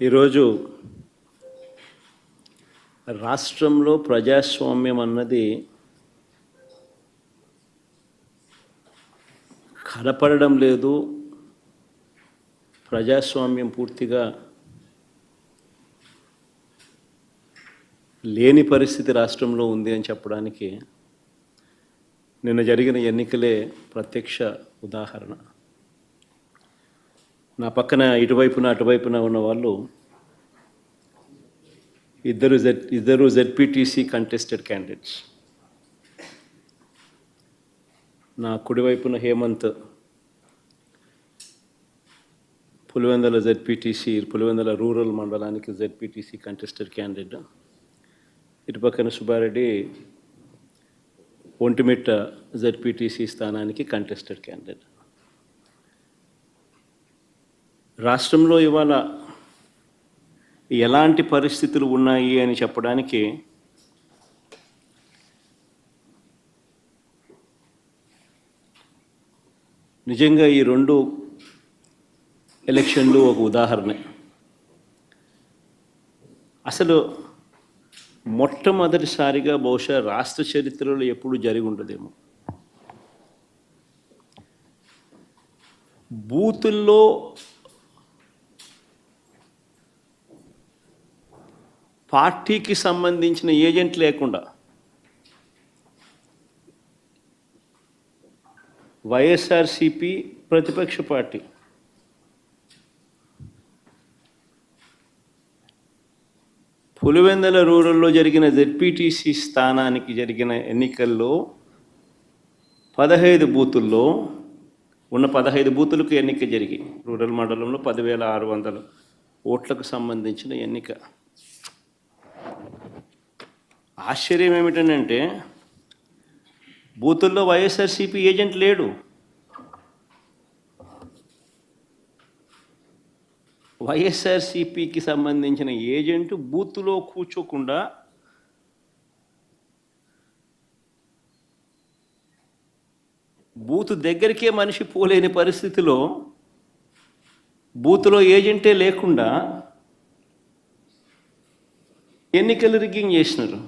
ఈరోజు రాష్ట్రంలో ప్రజాస్వామ్యం అన్నది కనపడడం లేదు ప్రజాస్వామ్యం పూర్తిగా లేని పరిస్థితి రాష్ట్రంలో ఉంది అని చెప్పడానికి నిన్న జరిగిన ఎన్నికలే ప్రత్యక్ష ఉదాహరణ. నా పక్కన ఇటువైపున అటువైపున ఉన్న వాళ్ళు ఇద్దరు జెడ్ ఇద్దరు జెడ్పీటీసీ కంటెస్టెడ్ క్యాండిడేట్స్ నా కుడివైపున హేమంత్ పులివెందల జెడ్పీటీసీ పులివెందల రూరల్ మండలానికి జెడ్పీటీసీ కంటెస్టెడ్ క్యాండిడేట్ ఇటు పక్కన సుబ్బారెడ్డి ఒంటిమిట్ట జెడ్పీటీసీ స్థానానికి కంటెస్టెడ్ క్యాండిడేట్ రాష్ట్రంలో ఇవాళ ఎలాంటి పరిస్థితులు ఉన్నాయి అని చెప్పడానికి నిజంగా ఈ రెండు ఎలక్షన్లు ఒక ఉదాహరణ. అసలు మొట్టమొదటిసారిగా బహుశా రాష్ట్ర చరిత్రలో ఎప్పుడు జరిగి ఉండదేమో. బూతుల్లో పార్టీకి సంబంధించిన ఏజెంట్ లేకుండా వైఎస్ఆర్సిపి ప్రతిపక్ష పార్టీ పులివెందల రూరల్లో జరిగిన జెడ్పీటీసీ స్థానానికి జరిగిన ఎన్నికల్లో పదహైదు బూతుల్లో ఉన్న పదహైదు బూతులకు ఎన్నిక జరిగి రూరల్ మండలంలో పదివేల ఆరు వందల ఓట్లకు సంబంధించిన ఎన్నిక. ఆశ్చర్యం ఏమిటంటే బూతుల్లో వైఎస్ఆర్సీపీ ఏజెంట్ లేడు. వైఎస్ఆర్సీపీకి సంబంధించిన ఏజెంట్ బూత్లో కూర్చోకుండా బూత్ దగ్గరికే మనిషి పోలేని పరిస్థితిలో బూత్లో ఏజెంటే లేకుండా ఎన్నికలు రిగ్గింగ్ చేసినారు.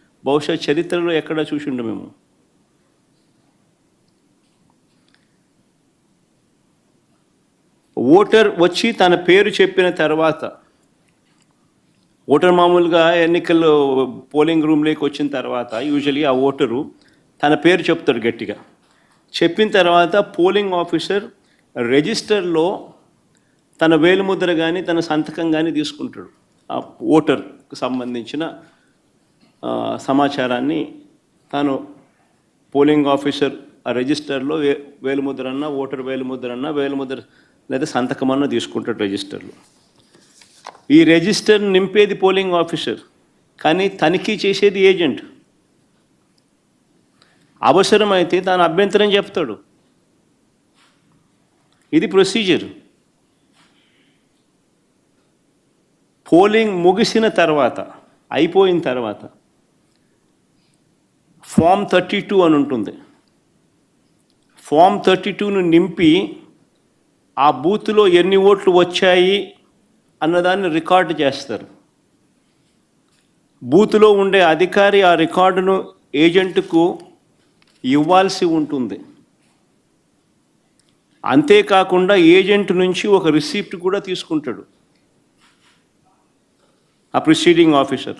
బహుశా చరిత్రలో ఎక్కడ చూసిండు మేము. ఓటర్ వచ్చి తన పేరు చెప్పిన తర్వాత ఓటర్ మామూలుగా ఎన్నికల్లో పోలింగ్ రూమ్లోకి వచ్చిన తర్వాత యూజువలీ ఆ ఓటరు తన పేరు చెప్తాడు గట్టిగా. చెప్పిన తర్వాత పోలింగ్ ఆఫీసర్ రిజిస్టర్లో తన వేలుముద్ర కానీ తన సంతకం కానీ తీసుకుంటాడు. ఆ ఓటర్కి సంబంధించిన సమాచారాన్ని తాను పోలింగ్ ఆఫీసర్ ఆ రిజిస్టర్లో వే వేలుముద్ర అన్న ఓటర్ వేలుముద్ర అన్న వేలుముద్ర లేదా సంతకం తీసుకుంటాడు రిజిస్టర్లో. ఈ రిజిస్టర్ నింపేది పోలింగ్ ఆఫీసర్ కానీ తనిఖీ చేసేది ఏజెంట్. అవసరమైతే తాను అభ్యంతరం చెప్తాడు. ఇది ప్రొసీజర్. పోలింగ్ ముగిసిన తర్వాత అయిపోయిన తర్వాత ఫామ్ థర్టీ టూ అని ఉంటుంది. ఫామ్ థర్టీ టూను నింపి ఆ బూత్లో ఎన్ని ఓట్లు వచ్చాయి అన్నదాన్ని రికార్డు చేస్తారు. బూత్లో ఉండే అధికారి ఆ రికార్డును ఏజెంట్కు ఇవ్వాల్సి ఉంటుంది. అంతేకాకుండా ఏజెంట్ నుంచి ఒక రిసీప్ట్ కూడా తీసుకుంటాడు. ఆ ప్రిసీడింగ్ ఆఫీసర్.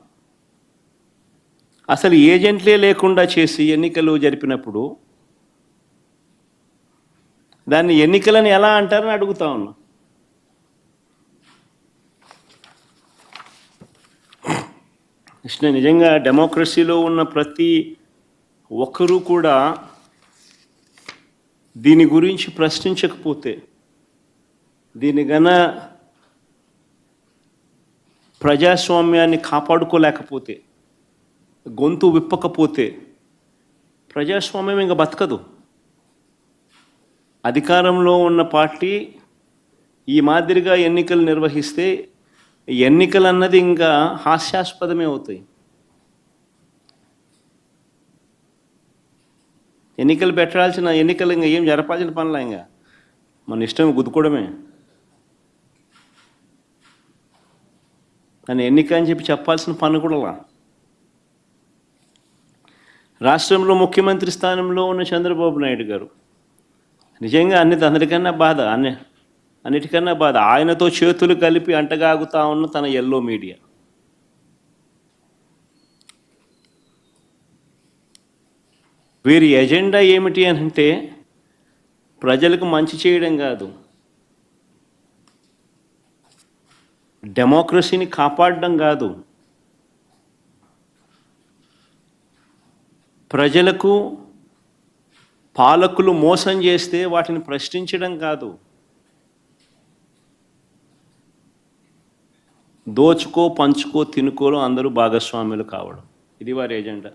అసలు ఏజెంట్లే లేకుండా చేసి ఎన్నికలు జరిపినప్పుడు దాన్ని ఎన్నికలను ఎలా అంటారని అడుగుతా ఉన్నా. కృష్ణ నిజంగా డెమోక్రసీలో ఉన్న ప్రతి ఒక్కరూ కూడా దీని గురించి ప్రశ్నించకపోతే దీని గన ప్రజాస్వామ్యాన్ని కాపాడుకోలేకపోతే గొంతు విప్పకపోతే ప్రజాస్వామ్యం ఇంకా బతకదు. అధికారంలో ఉన్న పార్టీ ఈ మాదిరిగా ఎన్నికలు నిర్వహిస్తే ఎన్నికలు అన్నది ఇంకా హాస్యాస్పదమే అవుతాయి. ఎన్నికలు పెట్టాల్సిన ఎన్నికలు ఇంకా ఏం జరపాల్సిన పనులే ఇంకా? మన ఇష్టం గుద్దుకోవడమే. దాన్ని ఎన్నిక అని చెప్పి చెప్పాల్సిన పని కూడా రాష్ట్రంలో ముఖ్యమంత్రి స్థానంలో ఉన్న చంద్రబాబు నాయుడు గారు నిజంగా అన్ని అందరికన్నా బాధ అన్ని అన్నిటికన్నా బాధ. ఆయనతో చేతులు కలిపి అంటగాగుతా ఉన్న తన ఎల్లో మీడియా వీరి ఎజెండా ఏమిటి అని అంటే ప్రజలకు మంచి చేయడం కాదు. డెమోక్రసీని కాపాడడం కాదు. ప్రజలకు పాలకులు మోసం చేస్తే వాటిని ప్రశ్నించడం కాదు. దోచుకో పంచుకో తినుకోలో అందరూ భాగస్వాములు కావడం. ఇది వారి ఎజెండా.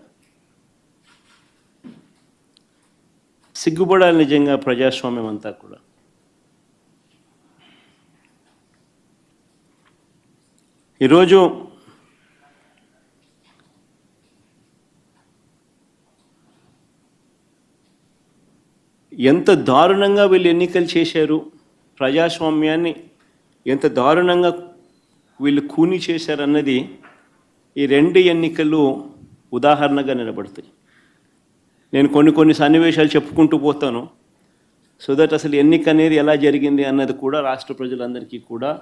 సిగ్గుపడాలి నిజంగా ప్రజాస్వామ్యం అంతా కూడా. ఈరోజు ఎంత దారుణంగా వీళ్ళు ఎన్నికలు చేశారు ప్రజాస్వామ్యాన్ని ఎంత దారుణంగా వీళ్ళు కూని చేశారన్నది ఈ రెండు ఎన్నికలు ఉదాహరణగా నిలబడతాయి. నేను కొన్ని కొన్ని సన్నివేశాలు చెప్పుకుంటూ పోతాను. సో దట్ అసలు ఎన్నిక అనేది ఎలా జరిగింది అన్నది కూడా రాష్ట్ర ప్రజలందరికీ కూడా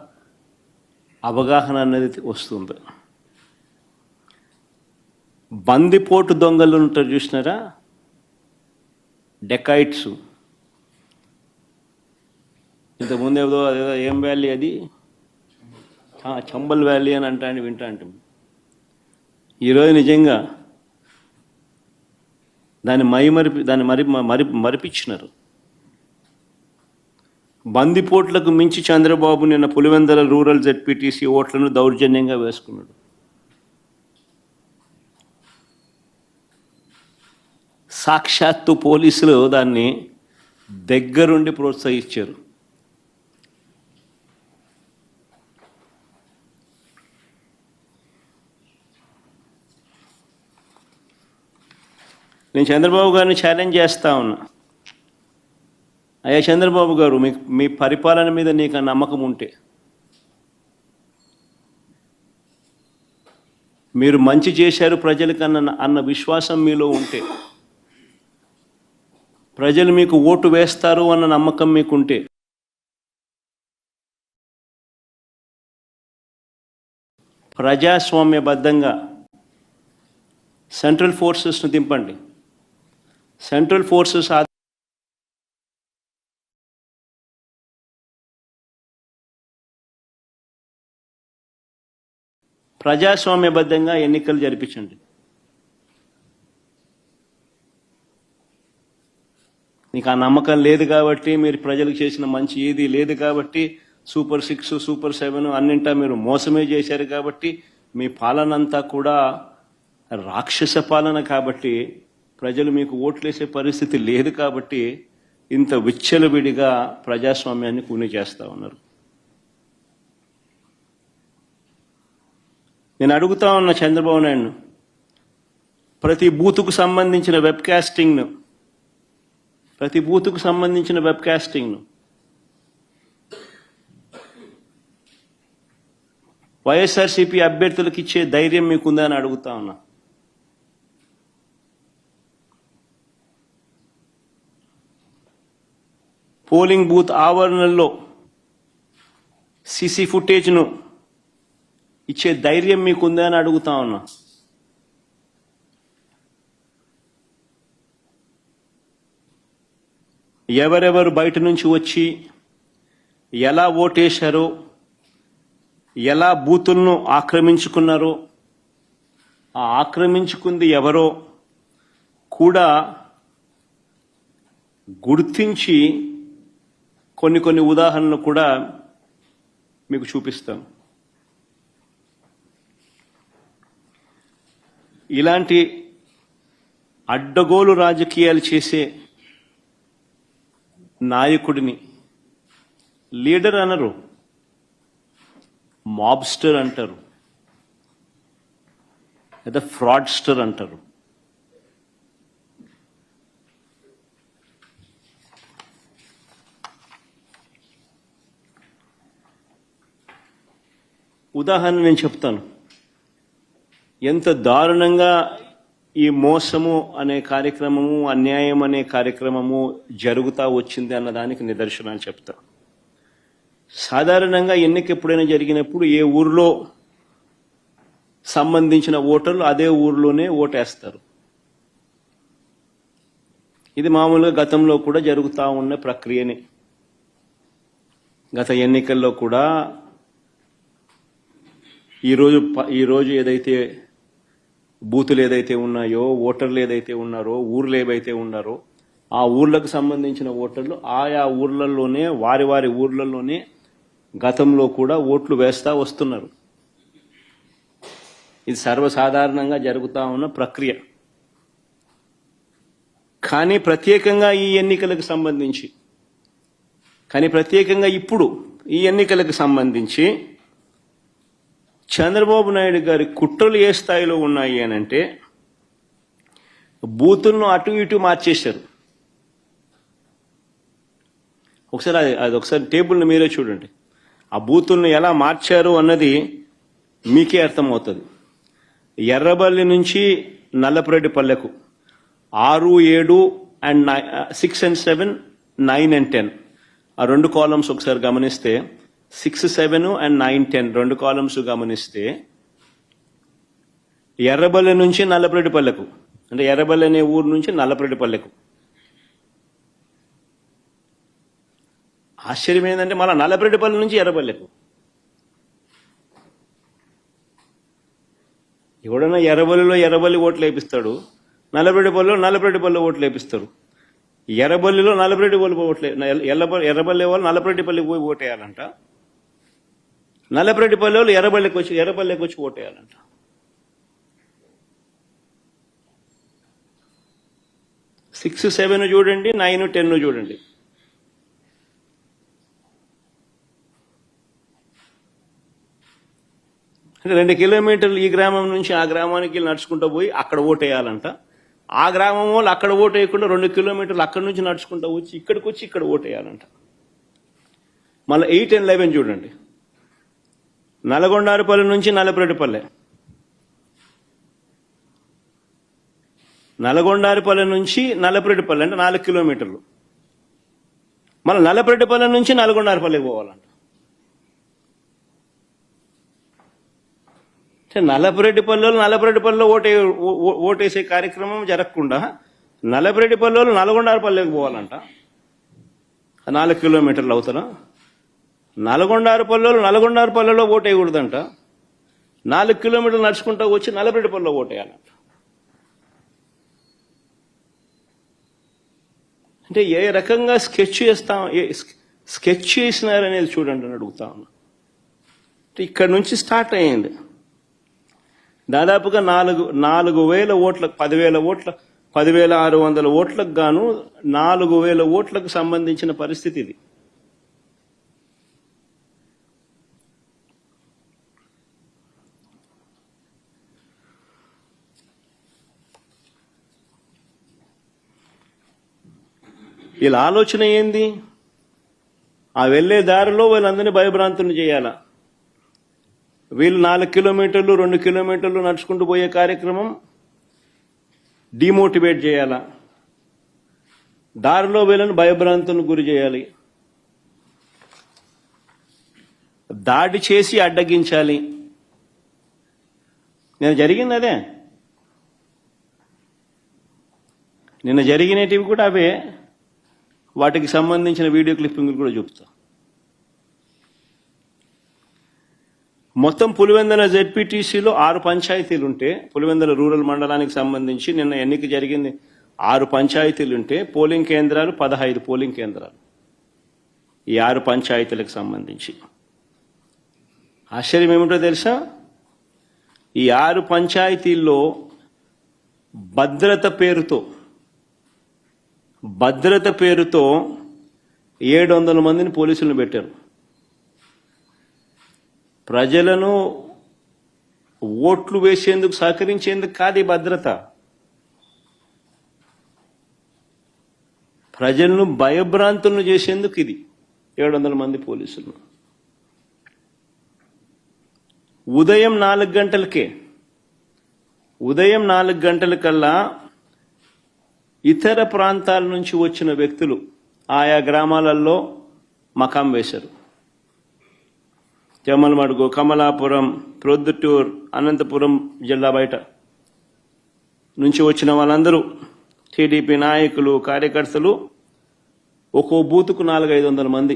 అవగాహన అన్నది వస్తుంది. బందిపోటు దొంగలు ఉంటారు చూసినారా? డెకాయిట్సు. ఇంతకుముందు ఏదో అదేదో ఏం వ్యాలీ అది? చంబల్ వ్యాలీ అని అంటా అని వింటా అంటాం ఈరోజు నిజంగా దాన్ని మై మరిపి దాన్ని మరి మరి మరిపించినారు. బందిపోట్లకు మించి చంద్రబాబు నిన్న పులివెందల రూరల్ జెడ్పీటీసీ ఓట్లను దౌర్జన్యంగా వేసుకున్నాడు. సాక్షాత్తు పోలీసులు దాన్ని దగ్గరుండి ప్రోత్సహించారు. నేను చంద్రబాబు గారిని ఛాలెంజ్ చేస్తా ఉన్నా. అయ్యా చంద్రబాబు గారు మీ మీ పరిపాలన మీద నీకు ఆ నమ్మకం ఉంటే. మీరు మంచి చేశారు ప్రజలకన్న అన్న విశ్వాసం మీలో ఉంటే. ప్రజలు మీకు ఓటు వేస్తారు అన్న నమ్మకం మీకుంటే. ప్రజాస్వామ్యబద్ధంగా సెంట్రల్ ఫోర్సెస్ను దింపండి. సెంట్రల్ ఫోర్సెస్ ప్రజాస్వామ్యబద్ధంగా ఎన్నికలు జరిపించండి. నీకు ఆ నమ్మకం లేదు కాబట్టి మీరు ప్రజలకు చేసిన మంచి ఏది లేదు కాబట్టి సూపర్ సిక్స్ సూపర్ సెవెన్ అన్నింటా మీరు మోసమే చేశారు కాబట్టి మీ పాలన అంతా కూడా రాక్షస పాలన కాబట్టి ప్రజలు మీకు ఓట్లేసే పరిస్థితి లేదు కాబట్టి ఇంత విచ్చలవిడిగా ప్రజాస్వామ్యాన్ని కూని చేస్తా ఉన్నారు. నేను అడుగుతా ఉన్న చంద్రబాబు నాయుడు ప్రతి బూతుకు సంబంధించిన వెబ్ కాస్టింగ్ను ప్రతి బూతుకు సంబంధించిన వెబ్ కాస్టింగ్ను వైఎస్ఆర్సీపీ అభ్యర్థులకు ఇచ్చే ధైర్యం మీకుందని అని అడుగుతా ఉన్నా. పోలింగ్ బూత్ ఆవరణల్లో సీసీ ఫుటేజ్ను ఇచ్చే ధైర్యం మీకుందా అని అడుగుతా ఉన్నా. ఎవరెవరు బయట నుంచి వచ్చి ఎలా ఓటేశారో ఎలా బూతులను ఆక్రమించుకున్నారో ఆ ఆక్రమించుకుంది ఎవరో కూడా గుర్తించి కొన్ని కొన్ని ఉదాహరణలు కూడా మీకు చూపిస్తాం. ఇలాంటి అడ్డగోలు రాజకీయాలు చేసే నాయకుడిని లీడర్ అనరు మాబ్స్టర్ అంటారు లేదా ఫ్రాడ్స్టర్ అంటారు. ఉదాహరణ నేను చెప్తాను. ఎంత దారుణంగా ఈ మోసము అనే కార్యక్రమము అన్యాయం అనే కార్యక్రమము జరుగుతా వచ్చింది అన్నదానికి నిదర్శనాలు చెప్తా. సాధారణంగా ఎన్నిక ఎప్పుడైనా జరిగినప్పుడు ఏ ఊర్లో సంబంధించిన ఓటర్లు అదే ఊర్లోనే ఓటేస్తారు. ఇది మామూలుగా గతంలో కూడా జరుగుతూ ఉన్న ప్రక్రియనే. గత ఎన్నికల్లో కూడా ఈరోజు ప- ఈరోజు ఏదైతే బూతులు ఏదైతే ఉన్నాయో ఓటర్లు ఏదైతే ఉన్నారో ఊర్లు ఏవైతే ఉన్నారో ఆ ఊర్లకు సంబంధించిన ఓటర్లు ఆయా ఊర్లలోనే వారి వారి ఊర్లలోనే గతంలో కూడా ఓట్లు వేస్తా వస్తున్నారు. ఇది సర్వసాధారణంగా జరుగుతూ ఉన్న ప్రక్రియ. కానీ ప్రత్యేకంగా ఈ ఎన్నికలకు సంబంధించి కానీ ప్రత్యేకంగా ఇప్పుడు ఈ ఎన్నికలకు సంబంధించి చంద్రబాబు నాయుడు గారి కుట్రలు ఏ స్థాయిలో ఉన్నాయి అని అంటే బూతులను అటు ఇటు మార్చేశారు. ఒకసారి అది అది ఒకసారి టేబుల్ని మీరే చూడండి. ఆ బూతులను ఎలా మార్చారు అన్నది మీకే అర్థమవుతుంది. ఎర్రబల్లి నుంచి నల్లపురెడ్డి పల్లెకు ఆరు ఏడు and six and seven nine and ten ఆ రెండు కాలమ్స్ ఒకసారి గమనిస్తే six seven and nine ten. రెండు కాలమ్స్ గమనిస్తే ఎర్రబల్లి నుంచి నల్లపరెడ్డిపల్లెకు అంటే ఎర్రబల్లి అనే ఊరు నుంచి నల్లపరెడ్డిపల్లెకు ఆశ్చర్యం ఏంటంటే మళ్ళీ నల్లపురెడ్డిపల్లి నుంచి ఎర్రబల్లెకు. ఎవడన్నా ఎర్రబల్లిలో ఎర్రబల్లి ఓట్లు వేపిస్తాడు నల్లబరెడ్డిపల్లిలో నల్లబరెడ్డిపల్లి ఓట్లు వేపిస్తారు. ఎర్రబల్లిలో నల్లబరెడ్డి ఓట్లు ఓట్లే ఎర్రబల్లి వాళ్ళు నల్లబరెడ్డిపల్లి పోయి ఓటేయాలంట. నల్లపరెడ్డిపల్లి వాళ్ళు ఎర్రబల్లికి వచ్చి ఎర్రబల్లికి వచ్చి ఓటేయాలంట. సిక్స్ సెవెన్ చూడండి నైన్ టెన్ చూడండి. అంటే రెండు కిలోమీటర్లు ఈ గ్రామం నుంచి ఆ గ్రామానికి నడుచుకుంటూ పోయి అక్కడ ఓటేయాలంట. ఆ గ్రామం వాళ్ళు అక్కడ ఓటేయకుండా రెండు కిలోమీటర్లు అక్కడి నుంచి నడుచుకుంటూ వచ్చి ఇక్కడికి వచ్చి ఇక్కడ ఓటేయాలంట. మళ్ళీ ఎయిట్ అండ్ లెవెన్ చూడండి. నల్గొండారుపల్లి నుంచి నల్లపురెడ్డిపల్లె. నల్గొండారుపల్లి నుంచి నల్లపురెడ్డిపల్లి అంటే నాలుగు కిలోమీటర్లు. మళ్ళీ నల్లపురెడ్డిపల్లి నుంచి నల్గొండారుపల్లికి పోవాలంట. అంటే నల్లపురెడ్డిపల్లిలో నల్లపురెడ్డిపల్లిలో ఓటే ఓ- ఓటేసే కార్యక్రమం జరగకుండా నల్లపురెడ్డిపల్లిలో నల్గొండారుపల్లికి పోవాలంట. నాలుగు కిలోమీటర్లు అవుతారా నల్గొండారుపల్లిలో నల్గొండారుపల్లిలో ఓటు వేయకూడదంట నాలుగు కిలోమీటర్లు నడుచుకుంటూ వచ్చి నల్లపురెడ్డిపల్లిలో ఓటేయాలంట. అంటే ఏ రకంగా స్కెచ్ చేస్తాం ఏ స్కెచ్ చేసినారనేది చూడండి అని అడుగుతా ఉన్నా. అంటే ఇక్కడ నుంచి స్టార్ట్ అయ్యింది. దాదాపుగా నాలుగు నాలుగు వేల ఓట్లకు పదివేల ఓట్ల పదివేల ఆరు వందల ఓట్లకు గాను నాలుగు వేల ఓట్లకు సంబంధించిన పరిస్థితి ఇది. వీళ్ళ ఆలోచన ఏంది? ఆ వెళ్ళే దారిలో వీళ్ళందరినీ భయభ్రాంతులు చేయాలా? వీళ్ళు నాలుగు కిలోమీటర్లు రెండు కిలోమీటర్లు నడుచుకుంటూ పోయే కార్యక్రమం డిమోటివేట్ చేయాలా? దారిలో వీళ్ళని భయభ్రాంతులకు గురి చేయాలి. దాడి చేసి అడ్డగించాలి. నేను జరిగింది అదే. నిన్న జరిగినటివి కూడా అవే. వాటికి సంబంధించిన వీడియో క్లిప్పింగ్లు కూడా చూపుతా. మొత్తం పులివెందల జెడ్పీటీసీలో ఆరు పంచాయతీలు ఉంటే పులివెందల రూరల్ మండలానికి సంబంధించి నిన్న ఎన్నిక జరిగింది ఆరు పంచాయతీలు ఉంటే పోలింగ్ కేంద్రాలు పదహైదు పోలింగ్ కేంద్రాలు. ఈ ఆరు పంచాయతీలకు సంబంధించి. ఆశ్చర్యం ఏమిటో తెలుసా? ఈ ఆరు పంచాయతీల్లో భద్రత పేరుతో భద్రత పేరుతో ఏడు వందల మందిని పోలీసులను పెట్టారు. ప్రజలను ఓట్లు వేసేందుకు సహకరించేందుకు కాదు ఈ భద్రత. ప్రజలను భయభ్రాంతులను చేసేందుకు ఇది ఏడు వందల మంది పోలీసులు. ఉదయం నాలుగు గంటలకే ఉదయం నాలుగు గంటలకల్లా ఇతర ప్రాంతాల నుంచి వచ్చిన వ్యక్తులు ఆయా గ్రామాలలో మకాం వేశారు. జమ్మలమడుగు కమలాపురం ప్రొద్దుటూర్ అనంతపురం జిల్లా బయట నుంచి వచ్చిన వాళ్ళందరూ టీడీపీ నాయకులు కార్యకర్తలు ఒక్కో బూతుకు నాలుగైదు వందల మంది